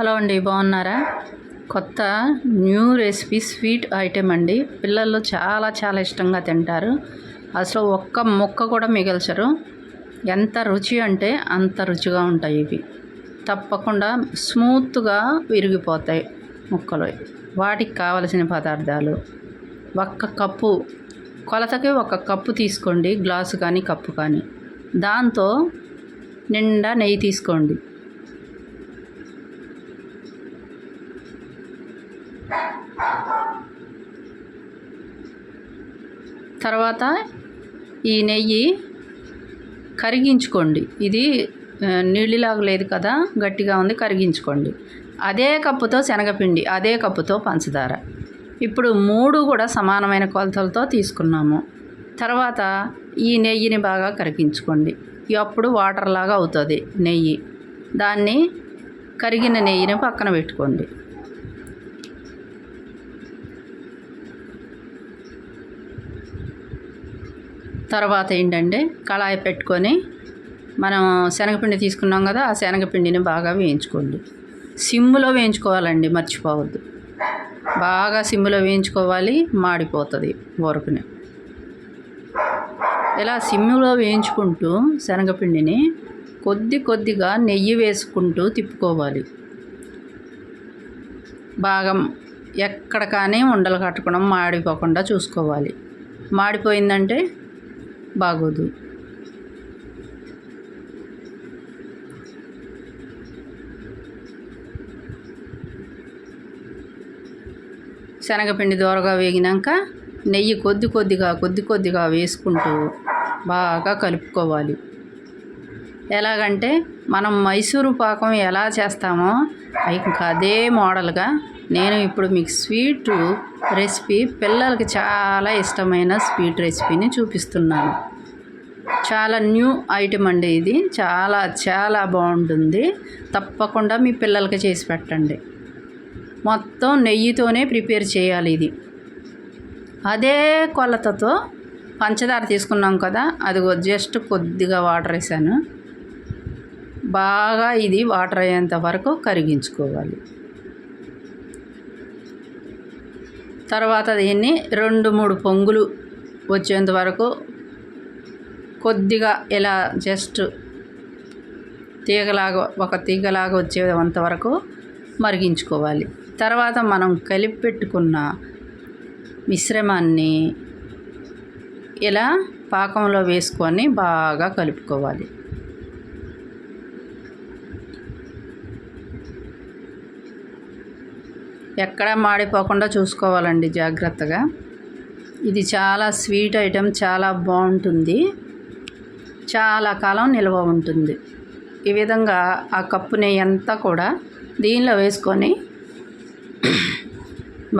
Hello అండి బాగున్నారా? కొత్త న్యూ రెసిపీ స్వీట్ ఐటెం అండి. పిల్లలు చాలా చాలా ఇష్టంగా తింటారు. అసలు ఒక్క ముక్క కూడా మిగల్చరు. ఎంత రుచి అంటే అంత రుచిగా ఉంటాయి ఇవి. తప్పకుండా స్మూత్గా విరిగిపోతాయి ముక్కలు. వాటికి కావలసిన పదార్థాలు. ఒక్క కప్పు కొలతకి ఒక కప్పు తీసుకోండి గ్లాసు కానీ కప్పు కానీ. దాంతో నిండా నెయ్యి తీసుకోండి. తర్వాత ఈ నెయ్యి కరిగించుకోండి. ఇది ఆ, నీళ్ళలాగా లేదు కదా గట్టిగా ఉంది కరిగించుకోండి. అదే కప్పుతో శనగపిండి అదే కప్పుతో పంచదార. ఇప్పుడు మూడు కూడా సమానమైన కొలతలతో తీసుకున్నాము. తర్వాత ఈ నెయ్యిని బాగా కరిగించుకోండి. అప్పుడు వాటర్ లాగా అవుతుంది నెయ్యి. దాన్ని కరిగిన నెయ్యిని పక్కన పెట్టుకోండి. తర్వాత ఏంటంటే కళాయి పెట్టుకొని మనం శనగపిండి తీసుకున్నాం కదా ఆ శనగపిండిని బాగా వేయించుకోండి. సిమ్లో వేయించుకోవాలండి మర్చిపోవద్దు. బాగా సిమ్లో వేయించుకోవాలి మాడిపోతుంది వరకుని. ఇలా సిమ్లో వేయించుకుంటూ శనగపిండిని కొద్ది కొద్దిగా నెయ్యి వేసుకుంటూ తిప్పుకోవాలి. బాగా ఎక్కడ కానీ ఉండలు కట్టకుండా మాడిపోకుండా చూసుకోవాలి. మాడిపోయిందంటే బాగోదు. శనగపిండి దోరగా వేగినాక నెయ్యి కొద్ది కొద్దిగా కొద్ది కొద్దిగా వేసుకుంటూ బాగా కలుపుకోవాలి. ఎలాగంటే మనం మైసూరు పాకం ఎలా చేస్తామో ఇంకా అదే మోడల్గా నేను ఇప్పుడు మీకు స్వీట్ రెసిపీ పిల్లలకి చాలా ఇష్టమైన స్వీట్ రెసిపీని చూపిస్తున్నాను. చాలా న్యూ ఐటమ్ అండి ఇది. చాలా చాలా బాగుంటుంది. తప్పకుండా మీ పిల్లలకి చేసి పెట్టండి. మొత్తం నెయ్యితోనే ప్రిపేర్ చేయాలి ఇది. అదే కొలతతో పంచదార తీసుకున్నాం కదా అది జస్ట్ కొద్దిగా వాటర్ వేసాను. బాగా ఇది వాటర్ అయ్యేంత వరకు కరిగించుకోవాలి. తర్వాత దీన్ని రెండు మూడు పొంగులు వచ్చేంత వరకు కొద్దిగా ఇలా జస్ట్ తీగలాగా ఒక తీగలాగా వచ్చేంత వరకు మరిగించుకోవాలి. తర్వాత మనం కలిపి పెట్టుకున్న మిశ్రమాన్ని ఇలా పాకంలో వేసుకొని బాగా కలుపుకోవాలి. ఎక్కడ మాడిపోకుండా చూసుకోవాలండి జాగ్రత్తగా. ఇది చాలా స్వీట్ ఐటెం చాలా బాగుంటుంది. చాలా కాలం నిల్వ ఉంటుంది. ఈ విధంగా ఆ కప్పుని అంతా కూడా దీనిలో వేసుకొని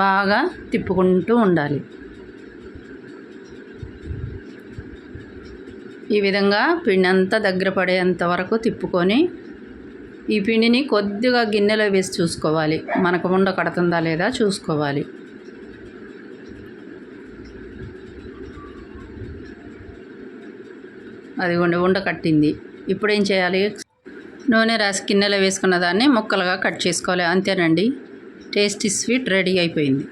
బాగా తిప్పుకుంటూ ఉండాలి. ఈ విధంగా పిండి అంతా దగ్గర పడేంత వరకు తిప్పుకొని ఈ పిండిని కొద్దిగా గిన్నెలో వేసి చూసుకోవాలి. మనకు ఉండ కడుతుందా లేదా చూసుకోవాలి. అది ఉండ ఉండ కట్టింది. ఇప్పుడు ఏం చేయాలి? నూనె రాసి గిన్నెలో వేసుకున్న దాన్ని ముక్కలుగా కట్ చేసుకోవాలి. అంతేనండి. టేస్టీ స్వీట్ రెడీ అయిపోయింది.